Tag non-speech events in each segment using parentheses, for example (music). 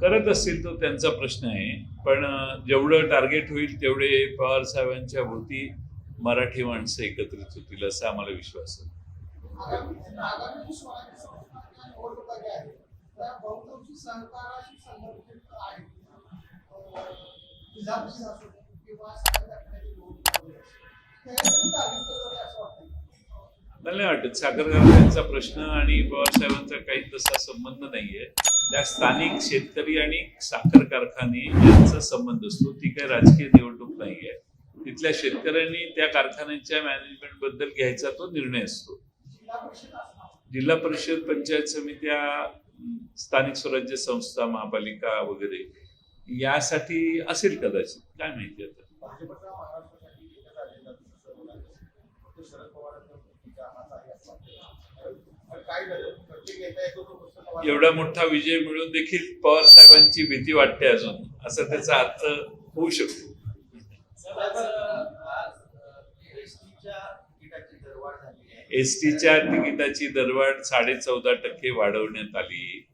करत असतील तो त्यांचा प्रश्न आहे. पण जेवढं टार्गेट होईल तेवढे पवार साहेबांच्या भोवती मराठी माणसं एकत्रित होतील असा आम्हाला विश्वास आहे. मला नाही वाटत साखरकारखान्यांचा प्रश्न आणि पवार साहेबांचा काही तसा संबंध नाहीये. त्या स्थानिक शेतकरी आणि साखर कारखाने यांचा संबंध असतो. ती काही राजकीय निवडणूक नाही आहे तिथल्या शेतकऱ्यांनी त्या कारखान्यांच्या मॅनेजमेंटबद्दल घ्यायचा तो निर्णय असतो. जिल्हा परिषद पंचायत समित्या स्थानिक स्वराज्य संस्था महापालिका वगैरे यासाठी असेल कदाचित. काय माहिती आता? शरद एवढा मोठा विजय मिळून देखील पवार साहेबांची भीती वाटते अजून असं त्याचा अर्थ होऊ शकतो. एस टीच्या तिकिटाची दरवाढ साडे चौदा टक्के वाढवण्यात आली.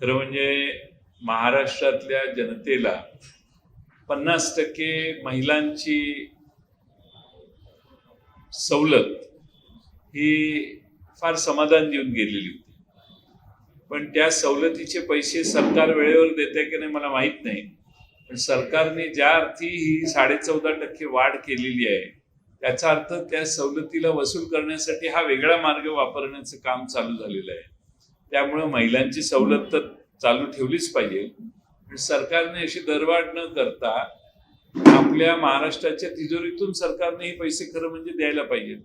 खरं म्हणजे महाराष्ट्रातल्या जनतेला पन्नास टक्के महिलांची सवलत ही फार समाधान देऊन गेलेली होती. पण त्या सवलतीचे पैसे सरकार वेळेवर देते की नाही मला माहीत नाही. पण सरकारने ज्या अर्थी ही साडे चौदा टक्के वाढ केलेली आहे त्याचा अर्थ त्या सवलतीला वसूल करण्यासाठी हा वेगळा मार्ग वापरण्याचं काम चालू झालेलं आहे. त्यामुळं महिलांची सवलत तर चालू ठेवलीच पाहिजे. पण सरकारने अशी दरवाढ न करता आपल्या महाराष्ट्राच्या तिजोरीतून सरकारने हे पैसे खरं म्हणजे द्यायला पाहिजेत.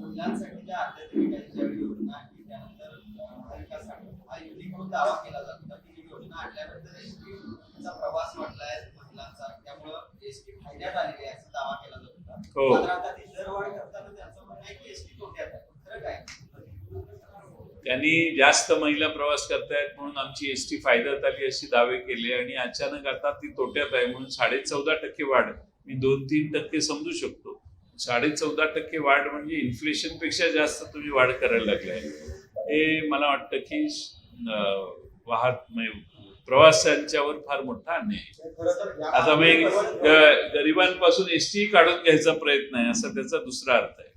महिलांसाठी ज्या अध्यात्मिक योजना की त्यानंतर महाविकास आघाडी हा दावा केला जात. होता की योजना आणल्यानंतर एसटीचा प्रवास वाढलाय महिलांचा. त्यामुळं एसटी फायद्यात आलेली आहे असा दावा केला जात. होता हो. मात्र आता ती दरवाढ करताना त्यांचं म्हणणं आहे की एसटी तोट्यात आहे? खरं काय? त्यांनी जास्त महिला प्रवास करतायत म्हणून आमची एस टी फायद्यात आली अशी दावे केले आणि अचानक आता ती तोट्यात आहे म्हणून साडे चौदा टक्के वाढ मी दोन तीन टक्के समजू शकतो. साडे चौदा टक्के वाढ म्हणजे इन्फ्लेशनपेक्षा जास्त तुम्ही वाढ करायला लागलाय. हे मला वाटतं की वाहत म्हणजे प्रवाशांच्यावर फार मोठा अन्याय आहे. आता मी गरिबांपासून एस टी काढून घ्यायचा प्रयत्न आहे असा त्याचा दुसरा अर्थ आहे.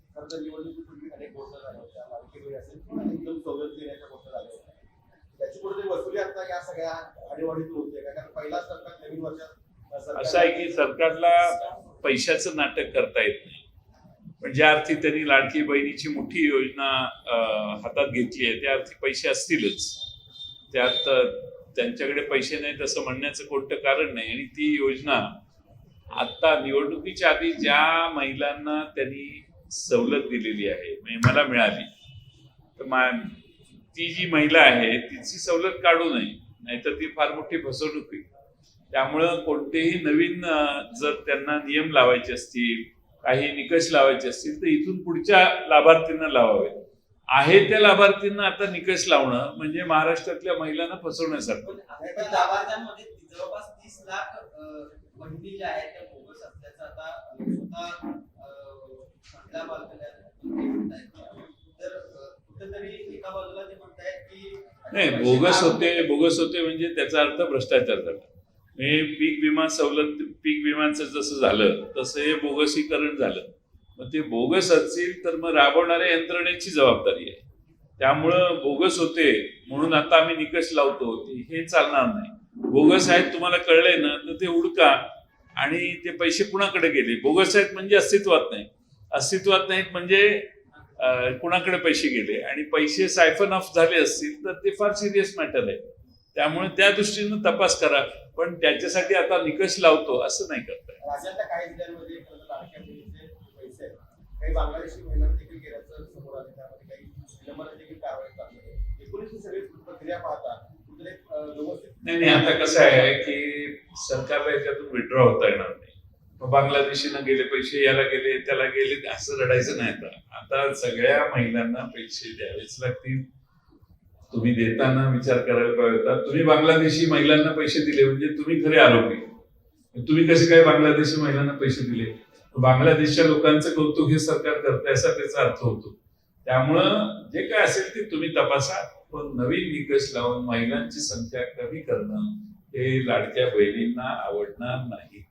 असं आहे की सरकारला पैशाचं नाटक करता येत नाही. म्हणजे ज्या अर्थी त्यांनी लाडकी बहिणीची मोठी योजना हातात घेतली आहे. त्या अर्थी पैसे असतीलच. त्यात त्यांच्याकडे पैसे नाहीत असं म्हणण्याचं कोणतं कारण नाही. आणि ती योजना आता निवडणुकीच्या आधी ज्या महिलांना त्यांनी सवलत दिलेली आहे म्हणजे मला मिळाली तर मा- ती जी महिला आहे तिची सवलत काढू नये. नाहीतर ती फार मोठी फसवणूक होईल. त्यामुळं कोणतेही नवीन जर त्यांना नियम लावायचे असतील काही निकष लावायचे असतील तर इथून पुढच्या लाभार्थींना लावावे. आहे त्या लाभार्थींना आता निकष लावणं म्हणजे महाराष्ट्रातल्या महिलांना फसवण्यासारखं. पण आता त्या लाभार्थ्यांमध्ये जवळपास तीस लाख अं, बहिणी ज्या आहेत त्या बोगस असल्याचं आता अं, स्वतः अं, महिला बालकल्याण म्हणतायत. तर अं, कुठेतरी एका बाजूला ते म्हणतायत की नाही बोगस होते बोगस होते म्हणजे त्याचा अर्थ भ्रष्टाचार झाला. हे पीक विमा सवलत पीक विमाचं जसं झालं तसं हे बोगसीकरण झालं. मग ते बोगस असतील तर मग राबवणाऱ्या यंत्रणेची जबाबदारी आहे. त्यामुळं बोगस होते म्हणून आता आम्ही निकष लावतो. हे चालणार नाही. बोगस आहेत तुम्हाला कळलंय ना तर ते उडका आणि ते पैसे कुणाकडे गेले? बोगस आहेत म्हणजे अस्तित्वात नाही अस्तित्वात नाहीत म्हणजे कुणाकडे पैसे गेले? आणि पैसे सायफन ऑफ झाले असतील तर ते फार सिरियस मॅटर आहे. त्यामुळे त्या दृष्टीनं तपास करा. पण त्याच्यासाठी आता निकष लावतो असं नाही करता येत. राज्यातल्या काही जिल्ह्यांमध्ये खरं तर लाडक्या बहिणीचे पैसे आहेत काही बांगलादेशी महिलांना देखील गेल्याचं समोर आलं त्यामध्ये काही विलंबाने देखील कारवाई चालू एकूणच ही सगळी प्रक्रिया पाहता कुठेतरी अं, व्यवस्थित नाही नाही आता कसं आहे की सरकारला याच्यातून विड्रॉ होता येणार नाही. मग बांगलादेशीनं गेले पैसे याला गेले त्याला गेले असं रडायचं नाही आता. आता सगळ्या महिलांना पैसे द्यावेच लागतील. तुम्ही देताना विचार करायला पाहिजे होता तुम्ही बांगलादेशी महिलांना पैसे दिले म्हणजे तुम्ही खरे आरोपी. तुम्ही कसे काय बांगलादेशी महिलांना पैसे दिले? बांगलादेशच्या लोकांचं कौतुक हे सरकार करतंय असा त्याचा अर्थ होतो. त्यामुळं जे काय असेल ते तुम्ही तपासा. पण नवीन निकष लावून महिलांची संख्या कमी करणं हे लाडक्या बहिणींना आवडणार नाही.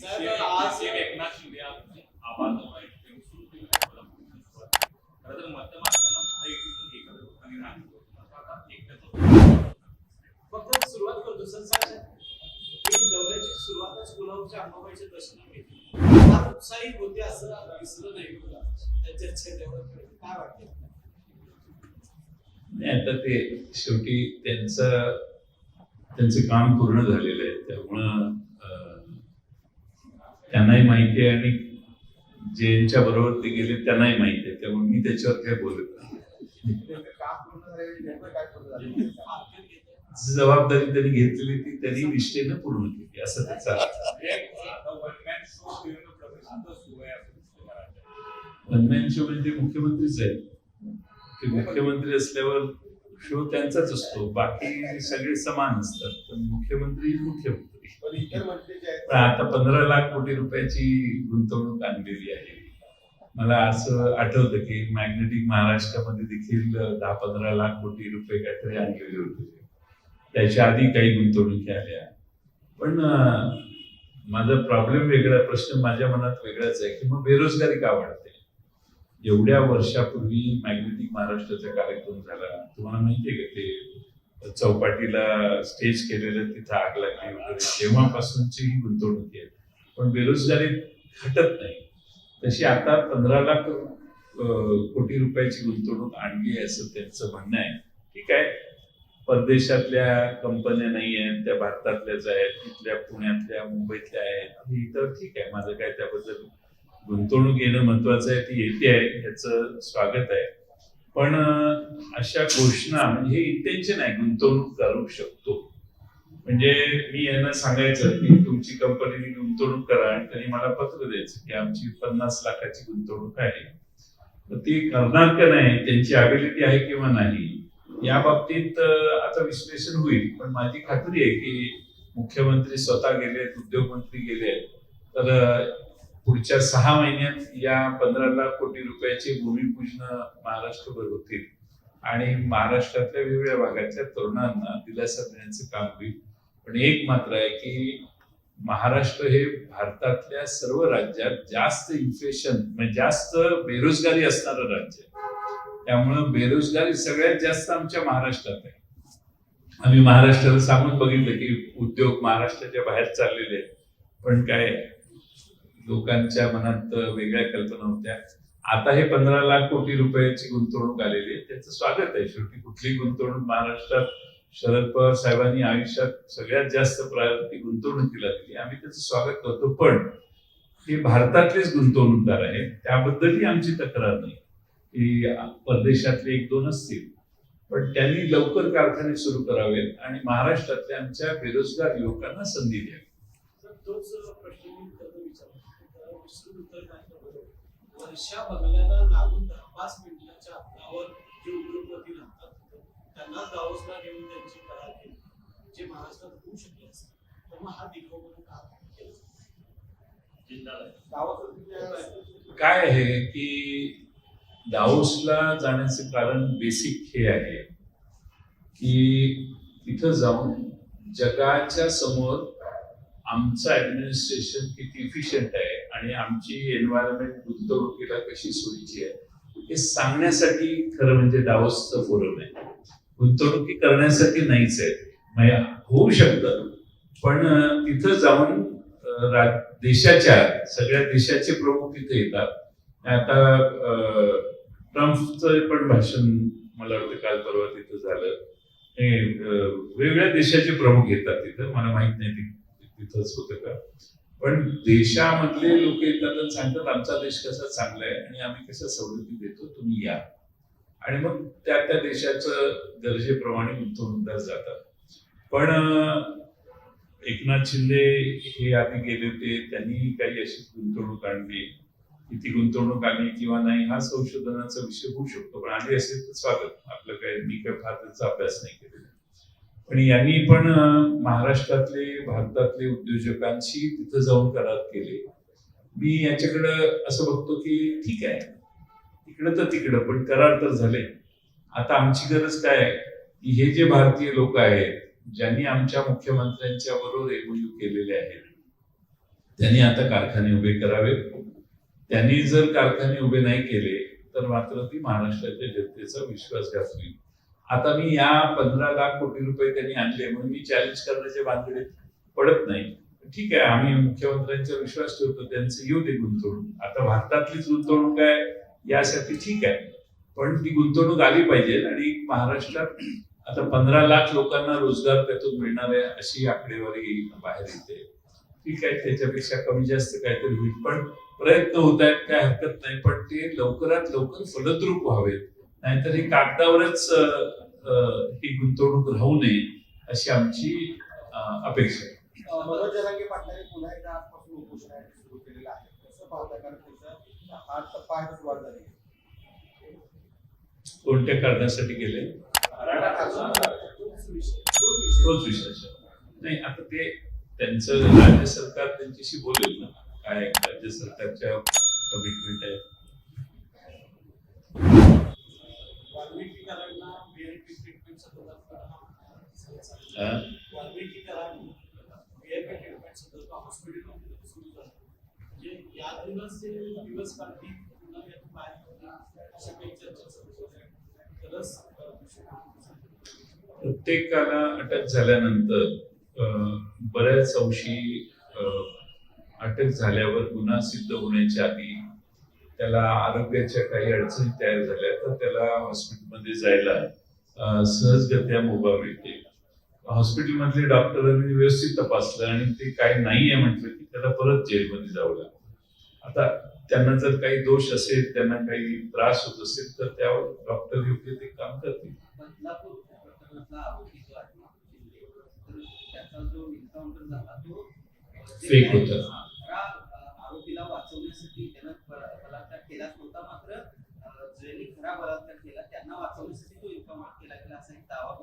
साहेब आज एक एकनाथ शिंदे आज आवाज सुरू केला खरं तर मध्यम असताना महायुतीतून एकत्र लोकांनी राहिलो आता एकट्याचं फक्त सुरुवात करतो सर सुरुवातच गुलाबच्या अंबाबाईच्या फार उत्साही होते असं दिसलं नाही त्यांच्या चेहऱ्यावर काय वाटतं? नाही आता ते शेवटी त्यांचं त्यांचं काम पूर्ण झालेलं आहे. त्यामुळं अं, त्यांनाही माहिती आहे आणि ज्यांच्या बरोबर ते गेले त्यांनाही माहिती आहे. त्यामुळे मी त्याच्यावर काही बोलत नाही. जबाबदारी त्यांनी घेतलेली ती त्यांनी निष्ठेनं पूर्ण केली असं त्याचा. वनमॅन शो म्हणजे मुख्यमंत्रीच आहे ते मुख्यमंत्री असल्यावर शो त्यांचाच असतो. बाकी सगळे समान असतात. पण मुख्यमंत्री मुख्यमंत्री. आता पंधरा लाख कोटी रुपयाची गुंतवणूक आणलेली आहे. मला असं आठवतं की मॅग्नेटिक महाराष्ट्रामध्ये देखील दहा पंधरा लाख कोटी रुपये काहीतरी आणलेले होते. त्याच्या आधी काही गुंतवणुकी आल्या. पण माझा प्रॉब्लेम वेगळा प्रश्न माझ्या मनात वेगळाच आहे की मग बेरोजगारी का वाढते? एवढ्या वर्षापूर्वी मॅग्नेटिक महाराष्ट्राचा कार्यक्रम झाला. तुम्हाला माहितीये का ते चौपाटीला स्टेज केलेलं तिथं आग लागली वगैरे. तेव्हापासूनची ही गुंतवणूक आहे. पण बेरोजगारी घटत नाही. तशी आता पंधरा लाख कोटी रुपयाची गुंतवणूक आणली आहे असं त्यांचं म्हणणं आहे. ठीक आहे. परदेशातल्या कंपन्या नाही आहेत त्या भारतातल्याच आहेत तिथल्या पुण्यातल्या मुंबईतल्या आहेत. ही तर ठीक आहे माझं काय त्याबद्दल गुंतवणूक येणं महत्वाचं आहे ती येते आहे ह्याचं स्वागत आहे. पण अशा घोषणा म्हणजे हे इंटेन्शन आहे गुंतवणूक करू शकतो. म्हणजे मी यांना सांगायचं की तुमची कंपनीने गुंतवणूक करा आणि त्यांनी मला पत्र द्यायचं की आमची पन्नास लाखाची गुंतवणूक आहे. तर ती करणार का नाही त्यांची अबिलिटी आहे किंवा नाही या बाबतीत आता विश्लेषण होईल. पण माझी खात्री आहे की मुख्यमंत्री स्वतः गेलेत उद्योगमंत्री गेले तर पुढच्या सहा महिन्यात या पंधरा लाख कोटी रुपयाचे भूमिपूजन महाराष्ट्रभर होतील. आणि महाराष्ट्रातल्या वेगवेगळ्या भागातल्या तरुणांना दिलासा देण्याचं काम होईल. पण एक मात्र आहे की महाराष्ट्र हे भारतातल्या सर्व राज्यात जास्त इन्फ्लेशन म्हणजे जास्त बेरोजगारी असणारं राज्य आहे. त्यामुळं बेरोजगारी सगळ्यात जास्त आमच्या महाराष्ट्रात आहे. आम्ही महाराष्ट्राला सांगून बघितलं की उद्योग महाराष्ट्राच्या बाहेर चाललेले आहेत. पण काय लोकांच्या मनात वेगळ्या कल्पना होत्या. आता हे पंधरा लाख कोटी रुपयाची गुंतवणूक आलेली आहे. त्याचं स्वागत आहे. शेवटी कुठली गुंतवणूक महाराष्ट्रात शरद पवार साहेबांनी आयुष्यात सगळ्यात जास्त प्रायोरिटी गुंतवणुकीला दिली. आम्ही त्याचं स्वागत करतो पण हे भारतातलेच गुंतवणूकदार आहेत. त्याबद्दलही आमची तक्रार नाही. की परदेशातले एक दोन असतील. पण त्यांनी लवकर कारखाने सुरू करावेत आणि महाराष्ट्रातल्या आमच्या बेरोजगार युवकांना संधी द्यावी. वर्षा बंगल्याला लागून दहा पाच मिनिटाच्या अंतरावर जे उद्योगपती राहतात त्यांना दावसला घेऊन त्यांची करार केली. जे महाराष्ट्रात होऊ शकले असते. तर मग हा दिग्भ्रमण का केला. काय आहे की दाओसला जाण्याचं कारण बेसिक हे आहे की तिथं जाऊन जगाच्या समोर आमचं ऍडमिनिस्ट्रेशन किती इफिशियंट आहे आणि आमची एन्व्हायरमेंट गुंतवणुकीला कशी सोयीची आहे हे सांगण्यासाठी खरं म्हणजे दावोसचं फोरम आहे. गुंतवणुकी करण्यासाठी नाहीच आहे. म्हणजे होऊ शकतं. पण तिथं जाऊन देशाच्या सगळ्या देशाचे प्रमुख तिथे येतात. आता ट्रम्पचं पण भाषण मला वाटतं काल परवा तिथं झालं. वेगवेगळ्या देशाचे प्रमुख येतात तिथं. मला माहीत नाही तिथंच होतं का. पण देशामधले लोक येतात सांगतात आमचा देश कसा चांगला आहे आणि आम्ही कशा सवलती देतो तुम्ही या. आणि मग त्या त्या देशाचं गरजेप्रमाणे गुंतवणूकदार जातात. पण एकनाथ शिंदे हे आधी गेले होते त्यांनी काही अशी गुंतवणूक आणली. किती गुंतवणूक आली किंवा नाही हा संशोधनाचा विषय होऊ शकतो पण आधी असेल तर स्वागत. आपलं काय मी काय फार त्याचा अभ्यास नाही केलेला. पण यांनी पण महाराष्ट्रातले भारतातले उद्योजकांशी तिथं जाऊन करार केले. मी याच्याकडं असं बघतो की ठीक आहे. तिकडं तर तिकडं पण करार तर झाले. आता आमची गरज काय आहे? की हे जे भारतीय लोक आहेत ज्यांनी आमच्या मुख्यमंत्र्यांच्या बरोबर एमओयू केलेले आहेत त्यांनी आता कारखाने उभे करावेत. त्यांनी जर कारखाने उभे नाही केले तर मात्र ती महाराष्ट्राच्या जनतेचा विश्वासघात होईल. आता मी या पंधरा लाख कोटी रुपये त्यांनी आणले म्हणून मी चॅलेंज करण्याच्या भानगडीत पडत नाही. ठीक आहे आम्ही मुख्यमंत्र्यांचा विश्वास ठेवतो त्यांचं येऊ दे गुंतवणूक. आता भारतातलीच गुंतवणूक आहे यासाठी ठीक आहे. पण ती गुंतवणूक आली पाहिजे आणि महाराष्ट्रात आता पंधरा लाख लोकांना रोजगार त्यातून मिळणार आहे अशी आकडेवारी बाहेर येते. ठीक आहे त्याच्यापेक्षा कमी जास्त काहीतरी होईल. पण प्रयत्न होत आहेत काय हरकत नाही. पण ते लवकरात लवकर फलद्रूप व्हावेत. नाहीतर हे कागदावरच ही गुंतवणूक राहू नये अशी आमची अपेक्षा आहे. टप्पा आहे सुरुवात झाली कोणत्या कारणासाठी गेले. तोच विषय. नाही आता ते त्यांचं राज्य सरकार त्यांच्याशी बोलेल ना. काय राज्य सरकारच्या कमिटमेंट आहे वाल्मिकीकरांना व्हीआयपी ट्रीटमेंट संदर्भात हा? वाल्मिकीकरांना व्हीआयपी ट्रीटमेंट संदर्भात हॉस्पिटल सुरू झालं म्हणजे या दिवस ते दिवस काढतील पुन्हा यातून बाहेर पडतील अशा काही चर्चा सुरू झाल्या तरच अं, प्रत्येकाला अटक झाल्यानंतर बऱ्याच अंशी अटक झाल्यावर गुन्हा सिद्ध होण्याच्या आधी त्याला आरोग्याच्या काही अडचणी तयार झाल्या तर त्याला हॉस्पिटलमध्ये जायला सहजगत्या मुभा मिळते. हॉस्पिटलमधले डॉक्टरांनी व्यवस्थित तपासलं आणि ते काही नाही आहे म्हटलं की त्याला परत जेलमध्ये जावं लागतं. आता त्यांना जर काही दोष असेल त्यांना काही त्रास होत असेल तर त्यावर डॉक्टर योग्य ते काम करतील. प्रकरणातला आरोपी जो आहे शिंदे, तर त्याचा जो एन्काउंटर झाला तो जे होता. हा, खरा, अ, आरोपीला वाचवण्यासाठी त्यानं बलात्कार केलाच नव्हता मात्र ज्यांनी खरा बलात्कार केला त्यांना वाचवण्यासाठी तो एन्काउंटर केला गेला असा एक दावा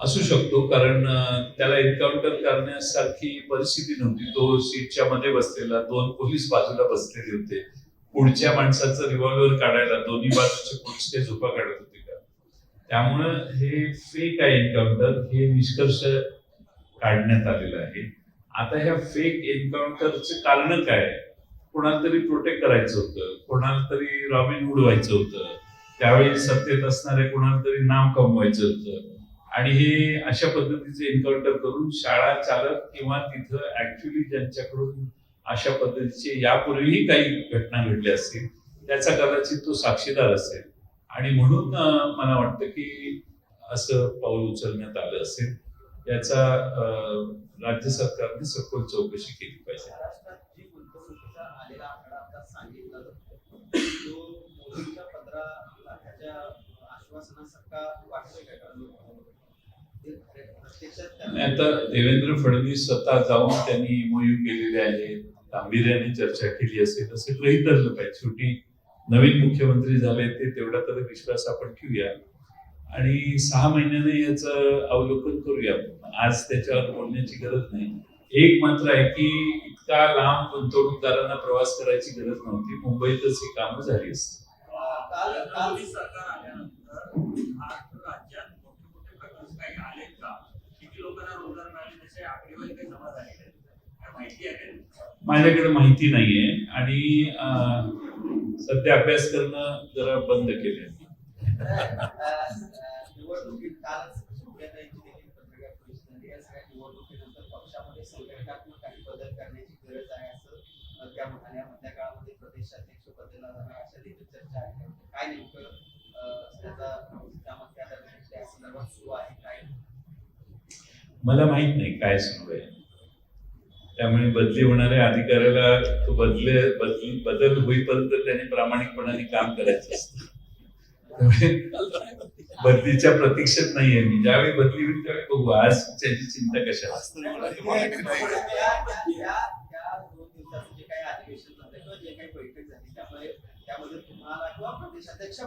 असू शकतो कारण त्याला एन्काउंटर करण्यासारखी परिस्थिती नव्हती तो सीटच्या मध्ये बसलेला दोन पोलीस बाजूला बसलेले होते पुढच्या माणसाचं रिव्हॉल्वर काढायला दोन्ही बाजूचे पुढचे झोपा काढत होते का? त्यामुळं हे फेक आहे एन्काउंटर हे निष्कर्ष काढण्यात आलेलं आहे. आता ह्या फेक एन्काउंटरचे कारण काय? आहे? कोणाला तरी प्रोटेक्ट करायचं होतं कोणाला तरी रॉबिन हुड व्हायचं होतं त्यावेळी सत्तेत असणारे कोणाला तरी नाव कमवायचं होतं. आणि हे अशा पद्धतीचे एन्काउंटर करून शाळा चालक किंवा तिथं ऍक्च्युली ज्यांच्याकडून अशा पद्धतीचे यापूर्वीही काही घटना घडल्या असतील त्याचा कदाचित तो साक्षीदार असेल. आणि म्हणून मला वाटतं की असं पाऊल उचलण्यात आलं असेल. याचा राज्य सरकारने सखोल चौकशी केली पाहिजे. आश्वासनासारखा वाटतोय का कारण ते खरे- प्रत्यक्षात आणि त्या- आता देवेंद्र फडणवीस स्वतः जाऊन त्यांनी एमओयू केलेले आहेत गांभीर्याने चर्चा केली असेल असं गृहित धरलं पाहिजे. शेवटी नवीन मुख्यमंत्री झाले ते तेवढा तर विश्वास आपण ठेवूया. आणि सहा महिन्याने याचं अवलोकन करूया. आज त्याच्यावर बोलण्याची गरज नाही. एक मात्र आहे की इतका लांब गुंतवणूकदारांना प्रवास करायची गरज नव्हती. मुंबईतच ही कामं झाली असती काल काल मोदी सरकार आल्यानंतर महाराष्ट्र राज्यात मोठे मोठे प्रकल्प काही आलेत का किती लोकांना रोजगार मिळाले त्याचे आकडेवारी काही जमा झालेले आहेत? काय माहिती आहे का? माझ्याकडे माहिती नाहीये आणि सध्या अभ्यास करणं जरा बंद केले निवडणुकीत पक्षामध्ये बदल करण्याची गरज आहे असं त्या काळामध्ये प्रदेशाध्यक्ष जाणार अशा आहे काय नेमकं त्याचा त्यामध्ये त्या संदर्भात सुरू आहे? मला माहीत नाही काय सुरू आहे त्यामुळे बदली होणाऱ्या अधिकाऱ्याला तो बदले बदल बदल होईपर्यंत त्याने प्रामाणिकपणाने काम करायचं असतं बदलीच्या प्रतीक्षेत नाहीये मी ज्यावेळी बदली होईल त्यावेळी बघू आज त्याची चिंता कशा या त्यामध्ये तुम्हाला किंवा प्रदेशाध्यक्ष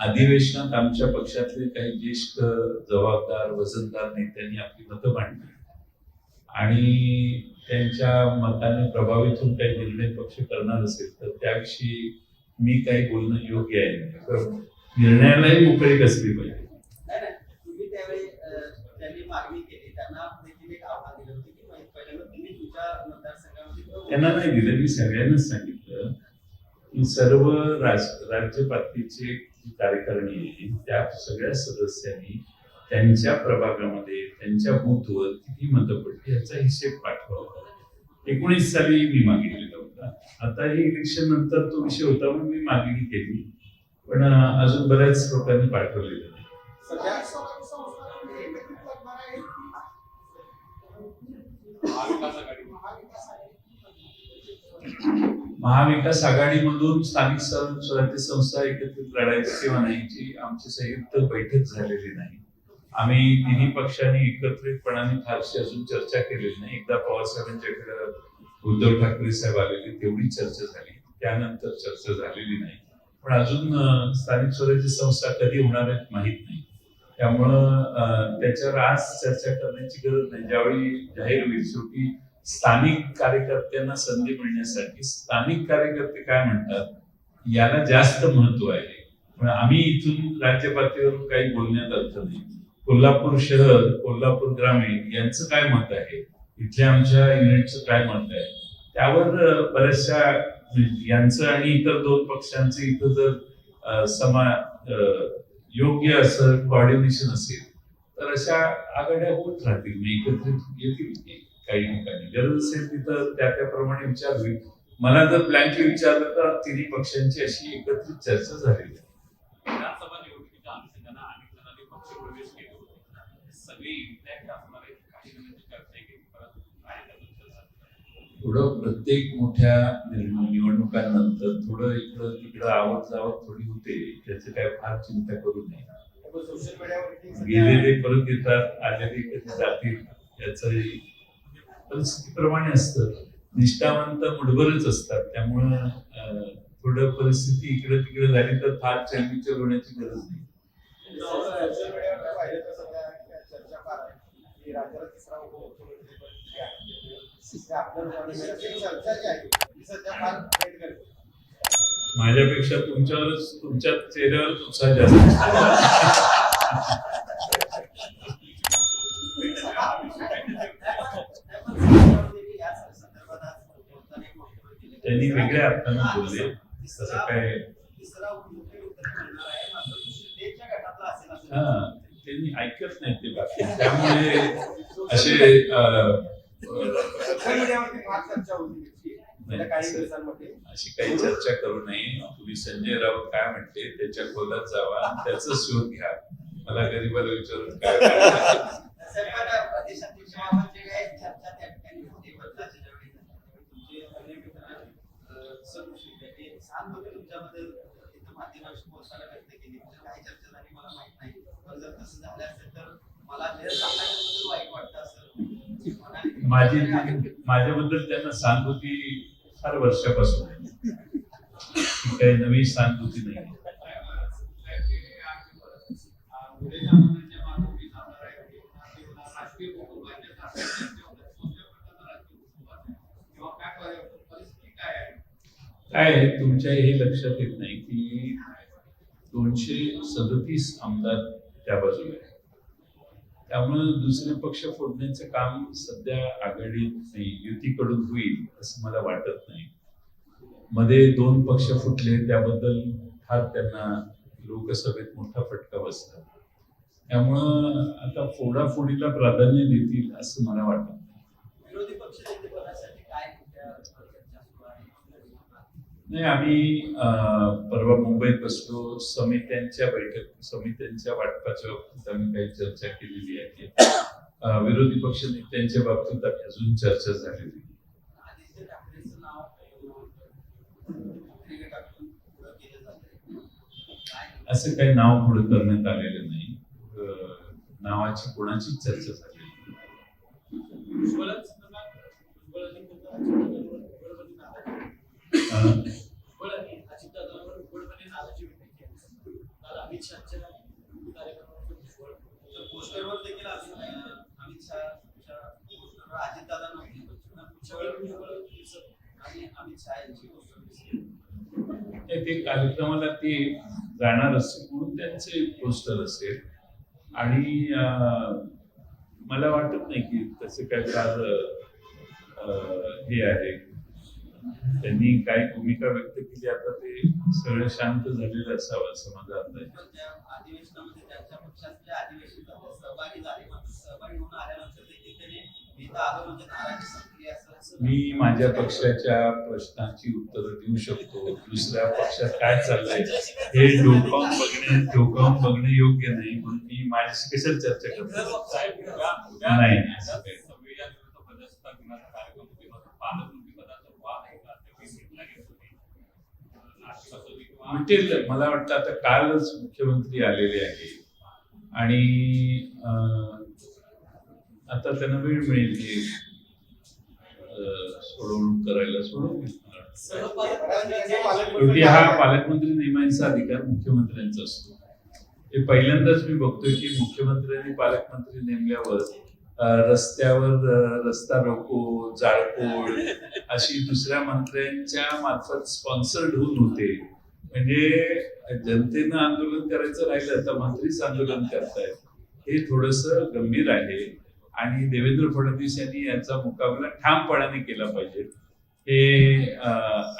अधिवेशनात आमच्या पक्षातले काही ज्येष्ठ जबाबदार वजनदार नेत्यांनी आपली मतं मांडली. आणि त्यांच्या मताने प्रभावित होऊन काही निर्णय पक्ष करणार असेल तर त्याविषयी मी काही बोलणं योग्य आहे. तर निर्णयालाही मोकळी कसली पाहिजे? त्यांना नाही दिलं. मी सगळ्यांनाच सांगितलं. की सर्व राज राज्य पातळीचे जी कार्यकारिणी आहे त्या सगळ्या सदस्यांनी त्यांच्या प्रभागामध्ये त्यांच्या बूथवर किती मतं पडली याचा हिशेब पाठवावा. एकोणीस साली मी मागितलेला होता. आता हे इलेक्शन नंतर तो विषय होता म्हणून मी मागणी केली. पण अजून बऱ्याच लोकांनी पाठवलेलं नाही. सगळ्या महाविकास आघाडीमधून स्थानिक स्वराज्य संस्था एकत्रित लढायची किंवा नाहीची आमची संयुक्त बैठक झालेली नाही. आम्ही तिन्ही पक्षांनी एकत्रितपणाने फारशी अजून चर्चा केलेली नाही. एकदा पवार साहेबांच्याकडे उद्धव ठाकरे साहेब आलेले तेवढी चर्चा झाली. त्यानंतर चर्चा झालेली नाही. पण अजून स्थानिक स्वराज्य संस्था कधी होणार आहेत माहीत नाही. त्यामुळं त्याच्यावर आज चर्चा करण्याची गरज नाही. ज्यावेळी जाहीर होईल शेवटी स्थानिक कार्यकर्त्यांना संधी मिळण्यासाठी स्थानिक कार्यकर्ते काय म्हणतात? याला जास्त महत्त्व आहे. आम्ही इथून राज्य पातळीवरून काही बोलण्यात अर्थ नाही. कोल्हापूर शहर कोल्हापूर ग्रामीण यांचं काय मत आहे? इथल्या आमच्या युनिटचं काय मत आहे? त्यावर बऱ्याचशा यांचं आणि इतर दोन पक्षांचं इथं जर समा योग्य असं कॉर्डिनेशन असेल तर अशा आघाड्या होत राहतील. एकत्रित येतील काही ठिकाणी. गरज असेल तिथं त्या त्याप्रमाणे विचार होईल. मला जर ब्लँकली विचारलं तर तिन्ही पक्षांची अशी एकत्रित चर्चा झालेली आहे. विधानसभा निवडणुकीच्या अनुषंगाने अनेक जणांनी पक्ष प्रवेश केले होते. सगळे इम्पॅक्ट असणार आहे काही जणांची चर्चा आहे की परत कार्यकर्त्यांचं चर्चा थोडं प्रत्येक मोठ्या निव- निवडणुकांनंतर थोडं इकडं तिकडं आवत जावत थोडी होते. त्याचं काय फार चिंता करू नये. सोशल मीडियावरती गेलेले परत येतात आलेले कधी जातील याचं परिस्थितीप्रमाणे असतं. निष्ठावंत मुठभरच असतात. त्यामुळं थोडं परिस्थिती इकडे तिकडे झाली तर फार चलबिचल होण्याची गरज नाही. माझ्यापेक्षा तुमच्यावरच तुमच्या चेहऱ्यावरच उत्साह जास्त फार आहे की राज्याला तिसरा उपमुख्यमंत्री पद जे आहे ते आपल्या निवडणुकीची चर्चा जी आहे ती सध्या फार पेट करते माझ्यापेक्षा तुमच्यावरच तुमच्या चेहऱ्यावरच उत्साह जास्त त्यांनी वेगळ्या अर्थानं बोलले. तसं काय? हा त्यांनी ऐकत नाही ते बाकी. (laughs) त्यामुळे असे अशी काही चर्चा करू नये. तुम्ही संजय राऊत काय म्हणते त्याच्या खोलात जावा आणि त्याचा शोध घ्या. मला गरीबाला विचारून काय (laughs) करायचं? सरकार प्रदेशाध्यक्ष बाबांचे काय चर्चा त्या ठिकाणी होते बदलाच्या ज्यावेळी झाली, त्यावेळी तुमचे अनेक मित्र, व्यक्त केली म्हणजे काय चर्चा झाली मला माहीत नाही पण जर तसं झालं असेल तर मला वाईट वाटतं असं माझी माझ्याबद्दल त्यांना सांगूती फार वर्षापासून आहे. काही नवी सांगूती नाही. काय आहे, तुमच्या हे लक्षात येत नाही की दोनशे सदतीस आमदार त्या बाजूला आहे त्यामुळे दुसरे पक्ष फोडण्याचं काम सध्या आघाडीत नाही. युतीकडून होईल असं मला वाटत नाही. मध्ये दोन पक्ष फुटले त्याबद्दल फार त्यांना लोकसभेत मोठा फटका बसला. त्यामुळं आता फोडाफोडीला प्राधान्य देतील असं मला वाटत नाही. विरोधी पक्ष नेतेपदासाठी काय कुठल्या चर्चा सुरू आहे नाही आम्ही परवा मुंबईत बसलो. समित्यांच्या बैठक समित्यांच्या वाटपाच्या बाबतीत आम्ही काही चर्चा केलेली आहे. विरोधी पक्ष नेत्यांच्या बाबतीत आम्ही अजून चर्चा झालेली असं काही नाव पुढे करण्यात आलेलं नाही. नावाची कोणाचीच चर्चा झाली ते कार्यक्रमाला ते जाणार असेल म्हणून त्यांचे पोस्टर असेल. आणि मला वाटत नाही की तसे काय फार हे आहे. त्यांनी काही भूमिका व्यक्त केली आता ते सगळं शांत झालेलं असावं असं माझा अंदाज आहे. मी माझ्या पक्षाच्या प्रश्नाची उत्तर देऊ शकतो दुसऱ्या पक्षात काय चाललंय हे डोकावून बघणे डोकावून बघणे योग्य नाही म्हणून मी माझ्याशी कशाला चर्चा करतो साहेब, उद्या- उद्या नाही. संविधान विरुद्ध प्रजासत्ताक दिनाचा कार्यक्रम होते. मात्र पालकमंत्रीपदाचा वाद आहे का? ते वीस मिनिटला घेत होते. नाशिक असो मला वाटतं आता कालच मुख्यमंत्री आलेले आहे आणि आता त्यांना वेळ मिळेल की सोडवणूक करायला सोडवून हा पालकमंत्री नेमायचा अधिकार मुख्यमंत्र्यांचा असतो. हे पहिल्यांदाच मी बघतोय की मुख्यमंत्र्यांनी पालकमंत्री नेमल्यावर रस्त्यावर रस्ता रोको जाळपोळ अशी दुसऱ्या मंत्र्यांच्या मार्फत स्पॉन्सर्ड होऊन होते. म्हणजे जनतेनं आंदोलन करायचं राहिलं तर मंत्रीच आंदोलन करतायत. हे थोडस गंभीर आहे. आणि देवेंद्र फडणवीस यांनी याचा मुकाबला ठामपणाने केला पाहिजे. हे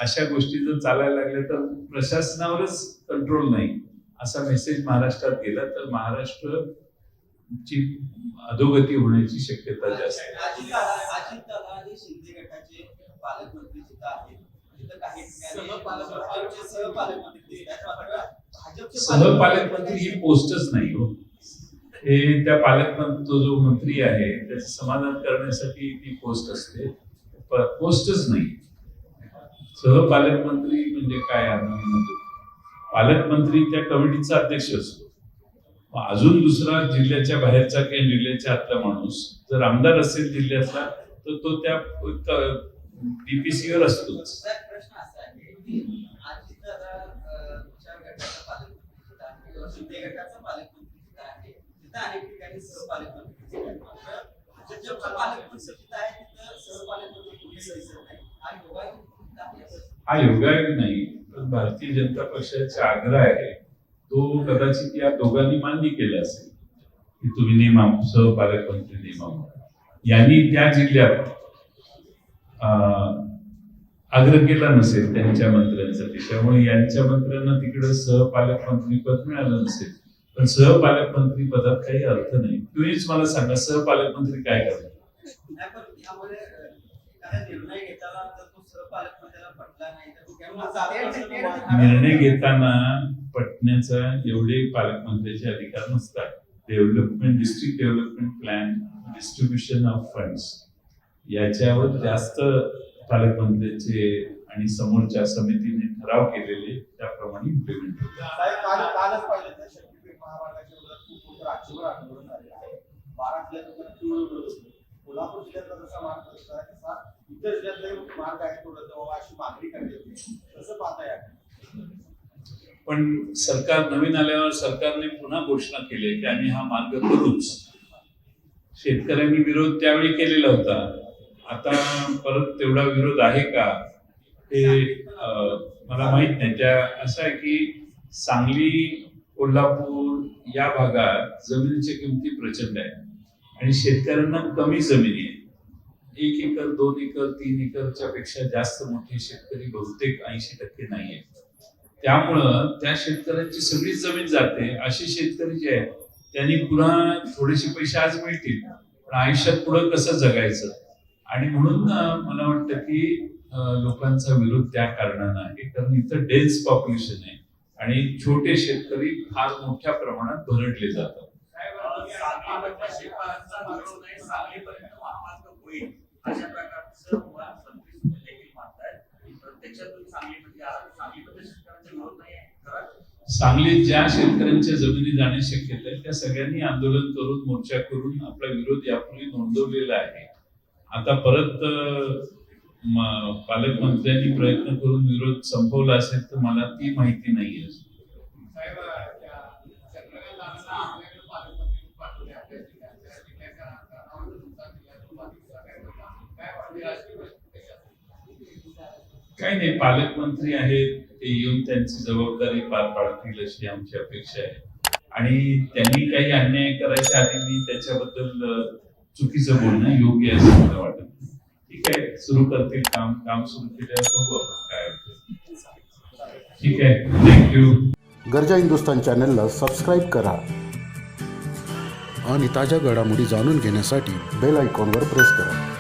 अशा गोष्टी जर चालायला लागल्या तर प्रशासनावरच कंट्रोल नाही असा मेसेज महाराष्ट्रात गेला तर महाराष्ट्र ची अधोगती होण्याची शक्यता जास्त आहे. सहपालक पालकमंत्री ही पोस्टच नाही हो. हे त्या पालकमंत्री तो जो मंत्री आहे त्याचं समाधान करण्यासाठी ती पोस्ट असते. पोस्टच नाही. सहपालकमंत्री म्हणजे काय आम्ही म्हणतो. पालकमंत्री त्या कमिटीचा अध्यक्ष असतो. अजून दुसरा जिल्ह्याच्या बाहेरचा किंवा जिल्ह्याच्या आतला माणूस जर आमदार असेल जिल्ह्यातला तर तो त्या डीपीसीवर असतोच. हा योगायोग नाही पण भारतीय जनता पक्षाचा आग्रह आहे तो कदाचित या दोघांनी मान्य केला असेल. की तुम्ही नेमा सहपालकमंत्री नेमा यांनी त्या जिल्ह्यात आग्रह केला नसेल त्यांच्या मंत्र्यांसाठी त्यामुळे यांच्या मंत्र्यांना तिकडे सहपालकमंत्री पद मिळालं नसेल. पण सहपालकमंत्री पदात काही अर्थ नाही. तुम्हीच मला सांगा सहपालकमंत्री काय करणार? नाही, पण यामध्ये अं, एखादा निर्णय घेताना जर तो सहपालकमंत्र्याला पटला नाही तर तो केवळ चालू असताना वाद- निर्णय घेताना पटण्याचा एवढे पालकमंत्र्याचे अधिकार नसतात. Development district development plan distribution of funds याच्यावर जास्त पालकमंत्र्याचे आणि समोरच्या समितीने ठराव केलेले त्याप्रमाणे इम्प्लिमेंट कोल्हापूर जिल्ह्यातला जसा मार्ग आहे तसा इतर जिल्ह्यातलाही मार्ग आहे तो रद्द व्हावा अशी मागणी करण्यात येते. कसं पाहता या. पण सरकार नवीन आल्यावर सरकारने पुन्हा घोषणा केली की आम्ही हा मार्ग करूच. शेतकऱ्यांनी विरोध त्यावेळी केलेला होता. आता परत तेवढा विरोध आहे का? हे मला माहीत नाही. त्या असं आहे की सांगली कोल्हापूर या भागात जमिनीच्या किमती प्रचंड आहेत आणि शेतकऱ्यांना कमी जमिनी आहे एक एकर दोन एकर तीन एकरच्या पेक्षा जास्त मोठे शेतकरी बहुतेक ऐंशी टक्के नाही आहेत. त्यामुळं त्या शेतकऱ्यांची सगळीच जमीन जाते. असे शेतकरी जे आहेत त्यांनी पुन्हा थोडेसे पैसे आज मिळतील. पण आयुष्यात पुढं कसं जगायचं? आणि म्हणून मला वाटतं की लोकांचा विरोध त्या कारणानं आहे. कारण इथं डेन्स पॉप्युलेशन आहे. आणि छोटे शेतकरी फार मोठ्या प्रमाणात भरडले जातात. सांगलीत ज्या शेतकऱ्यांच्या जमिनी जाण्याची शक्यता आहे त्या सगळ्यांनी आंदोलन करून मोर्चा करून आपला विरोध यापूर्वी नोंदवलेला आहे. आता परत पालकमंत्र्यांनी प्रयत्न करून विरोध संपवला असेल तर मला ती माहिती कशी असेल? काही नाही पालकमंत्री आहेत. ते येऊन त्यांची जबाबदारी पार पाडतील अशी आमची अपेक्षा आहे. आणि त्यांनी काही अन्याय करायच्या आधी मी त्याच्याबद्दल चुकीचं बोलणं योग्य आहे असं मला वाटत. ठीक आहे? सुरू करतील काम काम सुरू केल्यावर बघू आपण काय होतं. ठीक आहे? थँक्यू गरजा हिंदुस्तान चॅनलला सबस्क्राईब करा. आणि ताज्या घडामोडी जाणून घेण्यासाठी बेल आयकॉनवर प्रेस करा.